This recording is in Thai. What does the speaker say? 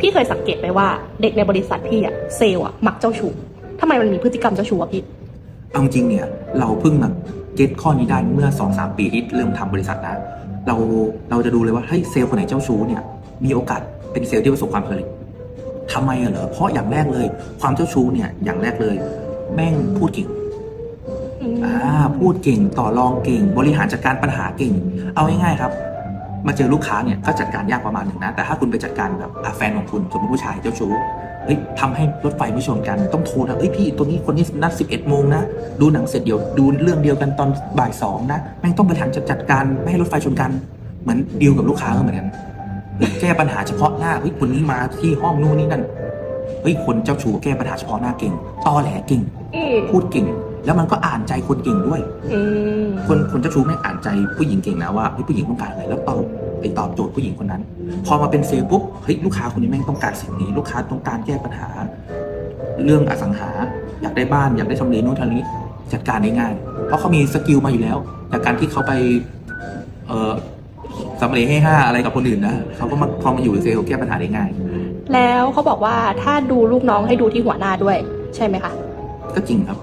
พี่เคยสังเกตไหมว่าเด็กในบริษัทพี่อะเซลล์อะมักเจ้าชู้ทำไมมันมีพฤติกรรมเจ้าชู้อะพี่ เอาจริงเนี่ย เราเพิ่งมาเก็ตข้อนี้ได้เมื่อ2อสปีที่เริ่มทำบริษัทนะ เราเราจะดูเลยว่าเฮ้ยเซลล์คนไหนเจ้าชู้เนี่ยมีโอกาสเป็นเซลล์ที่ประสบความสำเร็จทำไมอะเหรอเพราะอย่างแรกเลย ความเจ้าชู้เนี่ยอย่างแรกเลย แม่งพูดเก่งอ่าพูดเก่งต่อรองเก่ง บริหารจัดการปัญหาเก่ง เอาง่ายๆครับ มาเจอลูกค้าเนี่ยก็จัดการยากประมาณหนึ่งนะ แต่ถ้าคุณไปจัดการแบบแฟนของคุณสมมติผู้ชายเจ้าชู้เฮ้ยทำให้รถไฟไม่ชนกันต้องโทรนะเอ้ยพี่ตัวนี้คนนี้นัด 11 โมงนะ ดูหนังเสร็จเดี๋ยวดูเรื่องเดียวกันตอนบ่ายสองนะแม่งต้องบริหารจัดจัดการไม่ให้รถไฟชนกัน เหมือนดีลกับลูกค้าก็เหมือนกันแก้ปัญหาเฉพาะหน้าเฮ้ยคนนี้มาที่ห้องนู่นนี่นั่นเฮ้ยคนเจ้าชู้แก้ปัญหาเฉพาะหน้าเก่งตอแหลเก่งพูดเก่ง แล้วมันก็อ่านใจคนเก่งด้วย คนคนเจ้าชู้แม่งอ่านใจผู้หญิงเก่งนะว่าเฮ้ยผู้หญิงต้องการอะไรแล้วตอบไปตอบโจทย์ผู้หญิงคนนั้น พอมาเป็นเซลล์ปุ๊บเฮ้ยลูกค้าคนนี้แม่งต้องการสิ่งนี้ ลูกค้าต้องการแก้ปัญหา เรื่องอสังหา อยากได้บ้านอยากได้ทำเลนู่นทำนี้จัดการได้ง่าย เพราะเขามีสกิลมาอยู่แล้ว จากการที่เขาไปเอ่อสำเร็จให้ห้าอะไรกับคนอื่นนะเขาก็มาพอมาอยู่ในเซลล์แก้ปัญหาได้ง่าย แล้วเขาบอกว่าถ้าดูลูกน้องให้ดูที่หัวหน้าด้วย ใช่ไหมคะก็จริงครับ